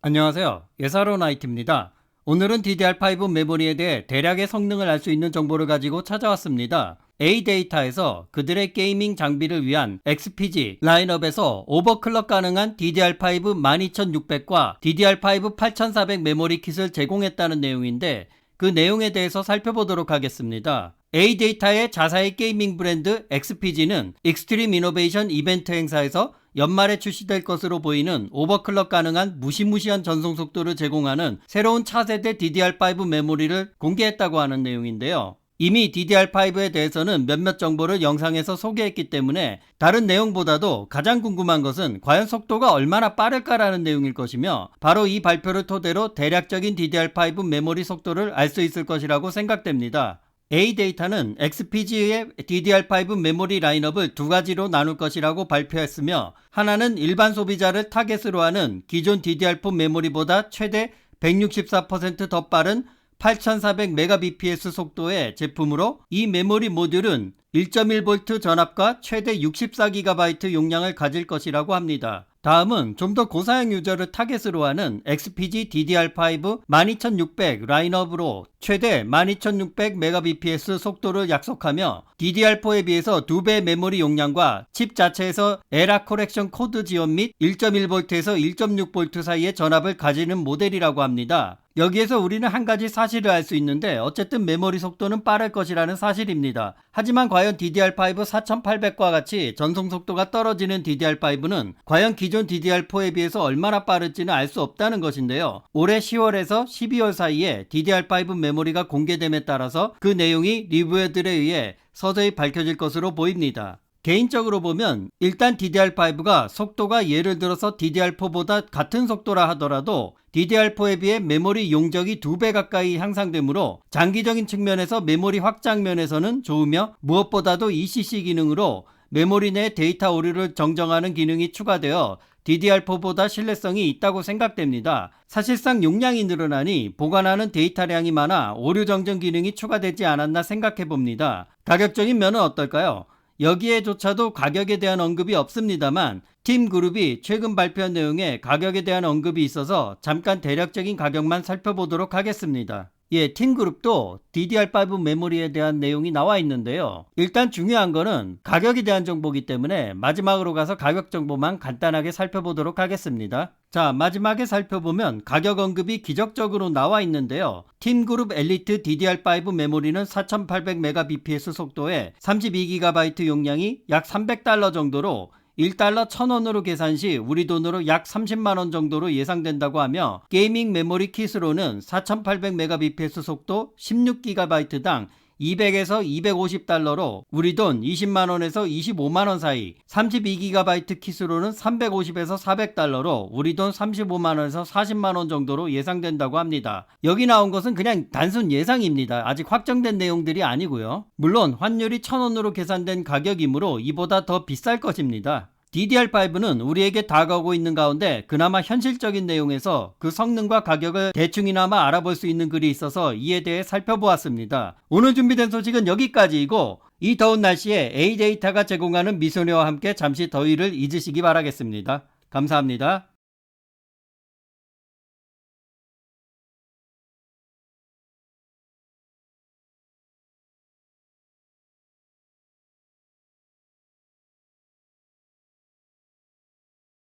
안녕하세요. 예사로운 IT입니다. 오늘은 DDR5 메모리에 대해 대략의 성능을 알 수 있는 정보를 가지고 찾아왔습니다. A데이터에서 그들의 게이밍 장비를 위한 XPG 라인업에서 오버클럭 가능한 DDR5 12600과 DDR5 8400 메모리 킷을 제공했다는 내용인데 그 내용에 대해서 살펴보도록 하겠습니다. A데이터의 자사의 게이밍 브랜드 XPG는 익스트림 이노베이션 이벤트 행사에서 연말에 출시될 것으로 보이는 오버클럭 가능한 무시무시한 전송 속도를 제공하는 새로운 차세대 DDR5 메모리를 공개했다고 하는 내용인데요. 이미 DDR5에 대해서는 몇몇 정보를 영상에서 소개했기 때문에 다른 내용보다도 가장 궁금한 것은 과연 속도가 얼마나 빠를까라는 내용일 것이며 바로 이 발표를 토대로 대략적인 DDR5 메모리 속도를 알 수 있을 것이라고 생각됩니다. A데이터는 XPG의 DDR5 메모리 라인업을 두 가지로 나눌 것이라고 발표했으며 하나는 일반 소비자를 타겟으로 하는 기존 DDR4 메모리보다 최대 164%더 빠른 8400Mbps 속도의 제품으로 이 메모리 모듈은 1.1V 전압과 최대 64GB 용량을 가질 것이라고 합니다. 다음은 좀 더 고사양 유저를 타겟으로 하는 XPG DDR5 12600 라인업으로 최대 12600Mbps 속도를 약속하며 DDR4에 비해서 2배 메모리 용량과 칩 자체에서 에라 코렉션 코드 지원 및 1.1V에서 1.6V 사이의 전압을 가지는 모델이라고 합니다. 여기에서 우리는 한 가지 사실을 알 수 있는데 어쨌든 메모리 속도는 빠를 것이라는 사실입니다. 하지만 과연 DDR5 4800과 같이 전송 속도가 떨어지는 DDR5는 과연 기존 DDR4에 비해서 얼마나 빠를지는 알 수 없다는 것인데요. 올해 10월에서 12월 사이에 DDR5 메모리가 공개됨에 따라서 그 내용이 리뷰어들에 의해 서서히 밝혀질 것으로 보입니다. 개인적으로 보면 일단 DDR5가 속도가 예를 들어서 DDR4보다 같은 속도라 하더라도 DDR4에 비해 메모리 용적이 두배 가까이 향상되므로 장기적인 측면에서 메모리 확장 면에서는 좋으며 무엇보다도 ECC 기능으로 메모리 내 데이터 오류를 정정하는 기능이 추가되어 DDR4보다 신뢰성이 있다고 생각됩니다. 사실상 용량이 늘어나니 보관하는 데이터량이 많아 오류 정정 기능이 추가되지 않았나 생각해 봅니다. 가격적인 면은 어떨까요? 여기에조차도 가격에 대한 언급이 없습니다만 팀 그룹이 최근 발표한 내용에 가격에 대한 언급이 있어서 잠깐 대략적인 가격만 살펴보도록 하겠습니다. 예, 팀그룹도 DDR5 메모리에 대한 내용이 나와 있는데요. 일단 중요한 거는 가격에 대한 정보기 때문에 마지막으로 가서 가격 정보만 간단하게 살펴보도록 하겠습니다. 자, 마지막에 살펴보면 가격 언급이 기적적으로 나와 있는데요. 팀그룹 엘리트 DDR5 메모리는 4800Mbps 속도에 32GB 용량이 약 300달러 정도로 1달러 1000원으로 계산 시 우리 돈으로 약 30만원 정도로 예상된다고 하며 게이밍 메모리 킷으로는 4800Mbps 속도 16GB당 200에서 250달러로 우리 돈 20만원에서 25만원 사이 32GB 킷으로는 350에서 400달러로 우리 돈 35만원에서 40만원 정도로 예상된다고 합니다. 여기 나온 것은 그냥 단순 예상입니다. 아직 확정된 내용들이 아니고요. 물론 환율이 1000원으로 계산된 가격이므로 이보다 더 비쌀 것입니다. DDR5는 우리에게 다가오고 있는 가운데 그나마 현실적인 내용에서 그 성능과 가격을 대충이나마 알아볼 수 있는 글이 있어서 이에 대해 살펴보았습니다. 오늘 준비된 소식은 여기까지이고 이 더운 날씨에 A데이터가 제공하는 미소녀와 함께 잠시 더위를 잊으시기 바라겠습니다. 감사합니다.